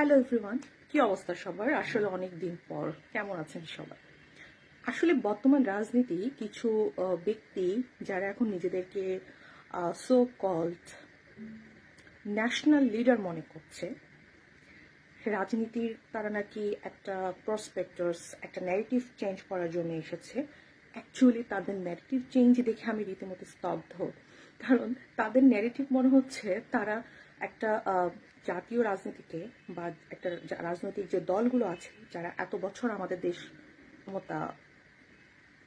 Hello everyone কি অবস্থা সবার? আসলে অনেক দিন পর। কেমন আছেন সবাই? আসলে বর্তমান রাজনীতি কিছু ব্যক্তি যারা এখন নিজেদেরকে সো কল্ড ন্যাশনাল লিডার মনে করছে, রাজনীতির তারা নাকি একটা প্রসপেক্টার্স একটা ন্যারেটিভ চেঞ্জ করার জন্য এসেছে। অ্যাকচুয়ালি তাদের ন্যারেটিভ চেঞ্জ দেখে আমি রীতিমতো স্তব্ধ। কারণ তাদের ন্যারেটিভ মনে হচ্ছে তারা একটা জাতীয় রাজনীতিকে বা একটা রাজনৈতিক যে দলগুলো আছে, যারা এত বছর আমাদের দেশ ক্ষমতা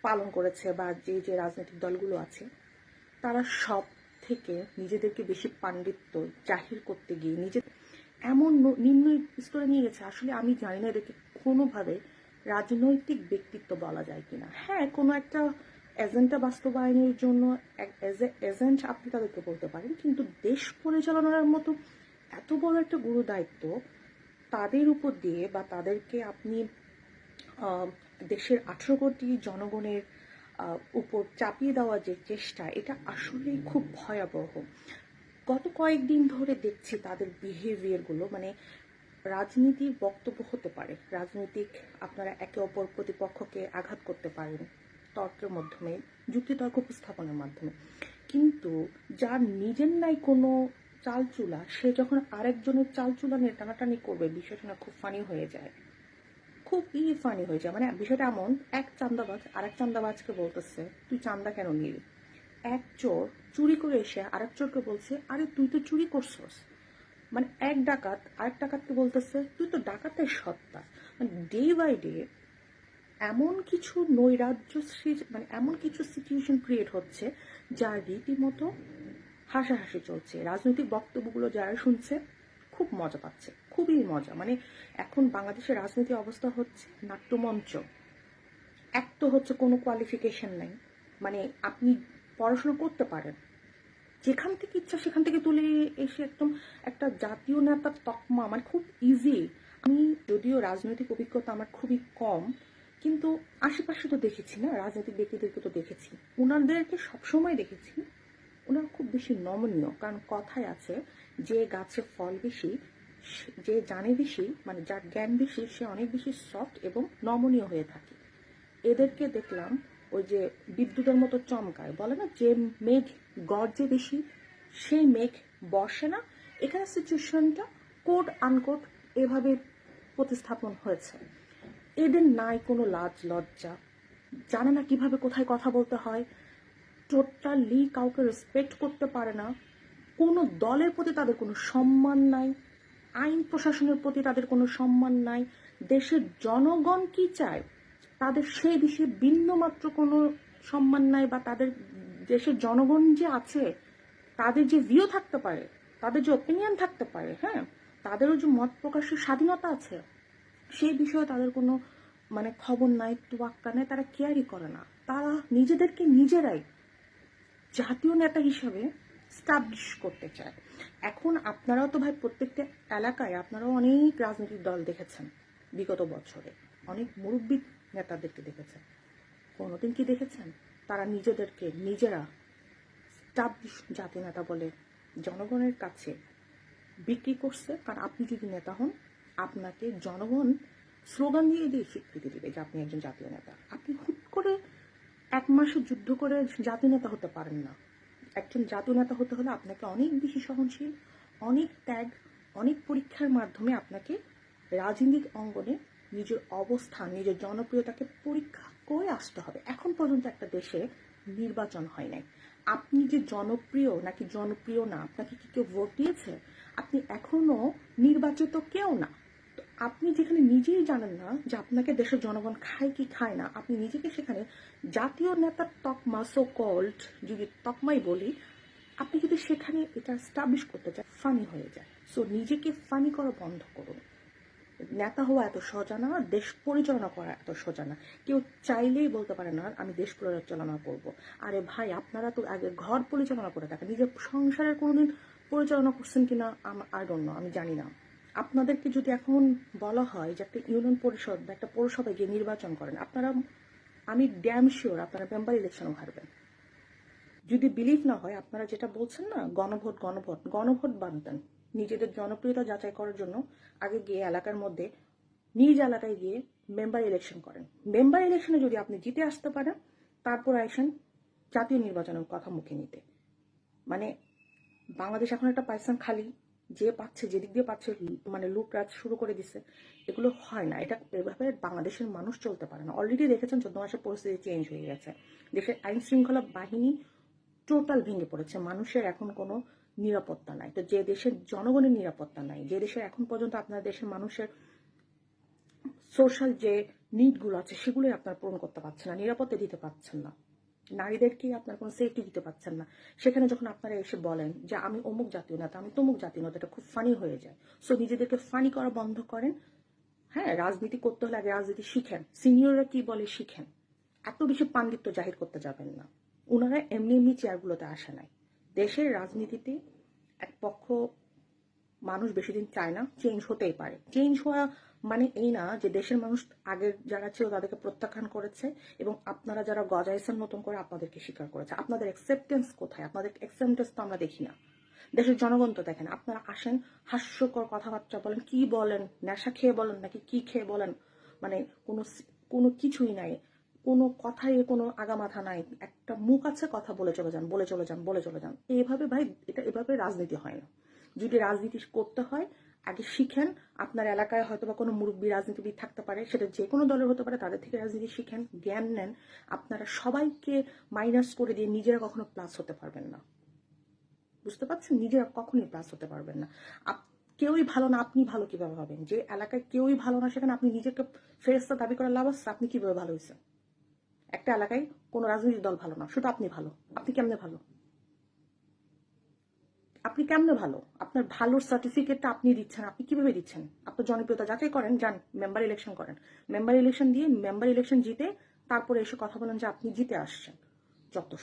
পালন করেছে বা যে যে রাজনৈতিক দলগুলো আছে, তারা সব থেকে নিজেদেরকে বেশি পাণ্ডিত্য জাহির করতে গিয়ে নিজে এমন নিম্ন স্তরে নিয়ে গেছে। আসলে আমি জানি না এদেরকে কোনোভাবে রাজনৈতিক ব্যক্তিত্ব বলা যায় কিনা। হ্যাঁ কোনো একটা এজেন্ডা বাস্তবায়নের জন্য এজেন্ট আপনি তাদেরকে বলতে পারেন, কিন্তু দেশ পরিচালনার মতো এত বড় একটা গুরু দায়িত্ব তাদের উপর দিয়ে বা তাদেরকে আপনি দেশের আঠেরো কোটি জনগণের উপর চাপিয়ে দেওয়ার যে চেষ্টা, এটা আসলেই খুব ভয়াবহ। গত কয়েকদিন ধরে দেখছি তাদের বিহেভিয়ারগুলো মানে রাজনীতির বক্তব্য হতে পারে। রাজনৈতিক আপনারা একে অপর প্রতিপক্ষকে আঘাত করতে পারেন। তর্কের মাধ্যমে, যুক্তিতর্ক উপস্থাপনের মাধ্যমে। কিন্তু যার নিজের নাই কোনো চালচুলা, সে যখন আরেকজনের চালচুলা নিয়ে টানাটানি করবে, বিষয়টা না খুব ফানি হয়ে যায়। খুবই ফানি হয়ে যায়। মানে বিষয়টা এমন, এক চান্দাবাজ, আরেক চান্দাবাজকে বলতেছে, তুই চান্দা কেন নিলি? এক চোর চুরি করে এসে আরেক চোরকে বলছে, আরে তুই তো চুরি করছস। মানে এক ডাকাত আরেক ডাকাতকে বলতেছে, তুই তো ডাকাতের সত্তা। মানে ডে বাই ডে এমন কিছু নৈরাজ্য মানে এমন কিছু সিচুয়েশন ক্রিয়েট হচ্ছে যা রীতিমতো হাসাহাসি চলছে। রাজনৈতিক বক্তব্যগুলো যারা শুনছে, খুব মজা পাচ্ছে। খুবই মজা। মানে এখন বাংলাদেশের রাজনীতি অবস্থা হচ্ছে নাট্যমঞ্চ। এক তো হচ্ছে কোনো কোয়ালিফিকেশন নাই। মানে আপনি পড়াশোনা করতে পারেন। যেখান থেকে ইচ্ছা সেখান থেকে তুলে এসে একদম একটা জাতীয় নেতার তকমা মানে খুব ইজি আমি যদিও রাজনৈতিক অভিজ্ঞতা আমার খুবই কম কিন্তু আশেপাশে তো দেখেছি না, রাজনৈতিক ব্যক্তিদেরকে তো দেখেছি। ওনাদেরকে সবসময় দেখেছি। ওনারা খুব বেশি নমনীয়, কারণ কথায় আছে, যে গাছে ফল বেশি যে জানে বেশি মানে যার জ্ঞান বেশি, সে অনেক বেশি সফট এবং নমনীয় হয়ে থাকে। এদেরকে দেখলাম ওই যে বিদ্যুতের মতো চমকায়, বলে না, যে মেঘ গর্জে বেশি, সেই মেঘ বসে না। এখানে সিচুয়েশনটা কোড আনকোড এভাবে প্রতিস্থাপন হয়েছে। এদের নাই কোনো লাজ লজ্জা। জানে না কীভাবে কোথায় কথা বলতে হয়। টোটালি কাউকে রেসপেক্ট করতে পারে না। কোনো দলের প্রতি তাদের কোনো সম্মান নাই। আইন প্রশাসনের প্রতি তাদের কোনো সম্মান নাই। দেশের জনগণ কি চায়? তাদের সেই বিষয়ে বিন্দুমাত্র কোনো সম্মান নাই বা তাদের দেশের জনগণ যে আছে, তাদের যে ভিউ থাকতে পারে, তাদের যে ওপিনিয়ন থাকতে পারে হ্যাঁ? তাদেরও যে মত প্রকাশের স্বাধীনতা আছে। সেই বিষয়ে তাদের কোনো মানে খবর নাই, তোয়াক্কা নেই, তারা কেয়ারই করে না। তারা নিজেদেরকে নিজেরাই জাতীয় নেতা হিসাবে স্টাবলিশ করতে চায়। এখন আপনারাও তো ভাই প্রত্যেকটা এলাকায় আপনারাও অনেক রাজনৈতিক দল দেখেছেন বিগত বছরে। অনেক মুরব্বী নেতাদেরকে দেখেছেন। কোনোদিন কি দেখেছেন? তারা নিজেদেরকে নিজেরা স্টাবলিশ জাতীয় নেতা বলে জনগণের কাছে বিক্রি করছে। কারণ আপনি যদি নেতা হন আপনাকে জনগণ স্লোগান দিয়ে দিয়ে স্বীকৃতি দেবে যে আপনি একজন জাতীয় নেতা। আপনি হুট করে এক মাসে যুদ্ধ করে জাতীয় নেতা হতে পারেন না। একজন জাতীয় নেতা হতে হলে আপনাকে অনেক বেশি সহনশীল, অনেক ত্যাগ, অনেক পরীক্ষার মাধ্যমে আপনাকে রাজনৈতিক অঙ্গনে নিজের অবস্থান, নিজের জনপ্রিয়তাকে পরীক্ষা করে আসতে হবে। এখন পর্যন্ত একটা দেশে নির্বাচন হয় নাই। আপনি যে জনপ্রিয় নাকি জনপ্রিয় না, আপনাকে কি কেউ ভোট দিয়েছে? আপনি এখনও নির্বাচিত কেউ না। আপনি যেখানে নিজেই জানেন না যে আপনাকে দেশের জনগণ খায় কি খায় না, আপনি নিজেকে সেখানে জাতীয় নেতার তকমা সো কল্ড যদি তকমাই বলি, আপনি যদি সেখানে এটা স্টাবলিশ করতে চান ফানি হয়ে যায়। সো নিজেকে ফানি করা বন্ধ করুন। নেতা হওয়া এত সোজা না, দেশ পরিচালনা করা এত সোজা না। কেউ চাইলেই বলতে পারে, না, আমি দেশ পরিচালনা করব। আরে ভাই, আপনারা তো আগে ঘর পরিচালনা করে থাকেন, নিজের সংসারের কোনোদিন পরিচালনা করছেন কিনা আই ডোন্ট নো আমি জানি না। আপনাদেরকে যদি এখন বলা হয় যে একটা ইউনিয়ন পরিষদ বা একটা পৌরসভায় গিয়ে নির্বাচন করেন, আপনারা, আমি ড্যাম শিওর আপনারা মেম্বার ইলেকশনও হারবেন। যদি বিলিভ না হয়, আপনারা যেটা বলছেন না, গণভোট গণভোট গণভোট বাদ দেন। নিজেদের জনপ্রিয়তা যাচাই করার জন্য আগে গিয়ে এলাকার মধ্যে, নিজ এলাকায় গিয়ে মেম্বার ইলেকশন করেন। মেম্বার ইলেকশনে যদি আপনি জিতে আসতে পারেন, তারপর আসেন জাতীয় নির্বাচনের কথা মুখে নিতে। মানে বাংলাদেশ এখন একটা পাইসান খালি যে পাচ্ছে, যেদিক দিয়ে পাচ্ছে মানে লুটরাজ শুরু করে দিছে, এগুলো হয় না। এটা এভাবে বাংলাদেশের মানুষ চলতে পারে না। অলরেডি দেখেছেন চোদ্দ মাসের পরিস্থিতি চেঞ্জ হয়ে গেছে। দেশের আইন শৃঙ্খলা বাহিনী টোটাল ভেঙে পড়েছে। মানুষের এখন কোনো নিরাপত্তা নাই। তো যে দেশের জনগণের নিরাপত্তা নাই, যে দেশের এখন পর্যন্ত আপনার দেশের মানুষের সোশ্যাল যে নিডগুলো আছে, সেগুলোই আপনার পূরণ করতে পারছেন না, নিরাপত্তা দিতে পারছেন না। নারীদেরকে আপনার কোনো সেফটি দিতে পারছেন না? সেখানে যখন আপনারা এসে বলেন যে আমি অমুক জাতীয় নেতা, আমি তমুক জাতীয় নেতা, এটা খুব ফানি হয়ে যায়। সো নিজেদেরকে ফানি করা বন্ধ করেন। হ্যাঁ রাজনীতি করতে হলে আগে রাজনীতি শিখেন। সিনিয়ররা কি বলে শিখেন। এত বেশি পাণ্ডিত্য জাহির করতে যাবেন না। ওনারা এমনি এমনি চেয়ারগুলোতে আসে নাই। দেশের রাজনীতিতে এক পক্ষ মানুষ বেশি দিন চায় না চেঞ্জ হতেই পারে। চেঞ্জ হওয়া মানে এই না যে দেশের মানুষ আগের যারা ছিল তাদেরকে প্রত্যাখ্যান করেছে এবং আপনারা যারা গজাইছেন নতুন করে আপনাদেরকে স্বীকার করেছে, আপনাদের অ্যাকসেপ্টেন্স কোথায়? আপনাদের অ্যাকসেপ্টেন্স তো আমরা দেখি না। দেশের জনগণ তো দেখেন, আপনারা আসেন, হাস্যকর কথাবার্তা বলেন, কি বলেন, নেশা খেয়ে বলেন নাকি কি খেয়ে বলেন মানে কোনো কোনো কিছুই নাই, কোনো কথায় কোনো আগামাথা নাই, একটা মুখ আছে কথা বলে চলে যান, বলে চলে যান, বলে চলে যান। এইভাবে ভাই, এটা এভাবে রাজনীতি হয় না। যদি রাজনীতি করতে হয় আগে শিখেন। আপনার এলাকায় হয়তো বা কোনো মুরব্বী রাজনীতিবিদ থাকতে পারে, সেটা যে কোনো দলের হতে পারে, তাদের থেকে রাজনীতি শিখেন, জ্ঞান নেন। আপনারা সবাইকে মাইনাস করে দিয়ে নিজেরা কখনো প্লাস হতে পারবেন না। বুঝতে পারছেন? নিজেরা কখনোই প্লাস হতে পারবেন না। কেউই ভালো না, আপনি ভালো কীভাবে হবেন? যে এলাকায় কেউই ভালো না, সেখানে আপনি নিজেকে ফেরেস্তা দাবি করার লাভ আছে, আপনি কীভাবে ভালো হয়েছেন? একটা এলাকায় কোনো রাজনৈতিক দল ভালো না, শুধু আপনি ভালো। আপনি কেমনে ভালো? আপনি কেমন ভালো? আপনার ভালো সার্টিফিকেটটা আপনি দিচ্ছেন, আপনি কীভাবে দিচ্ছেন? আপনার জনপ্রিয়তা যাচাই করেন, যান মেম্বার ইলেকশন করেন। মেম্বার ইলেকশন দিয়ে মেম্বার ইলেকশন জিতে তারপরে এসে কথা বলেন যে আপনি জিতে আসছেন। যত।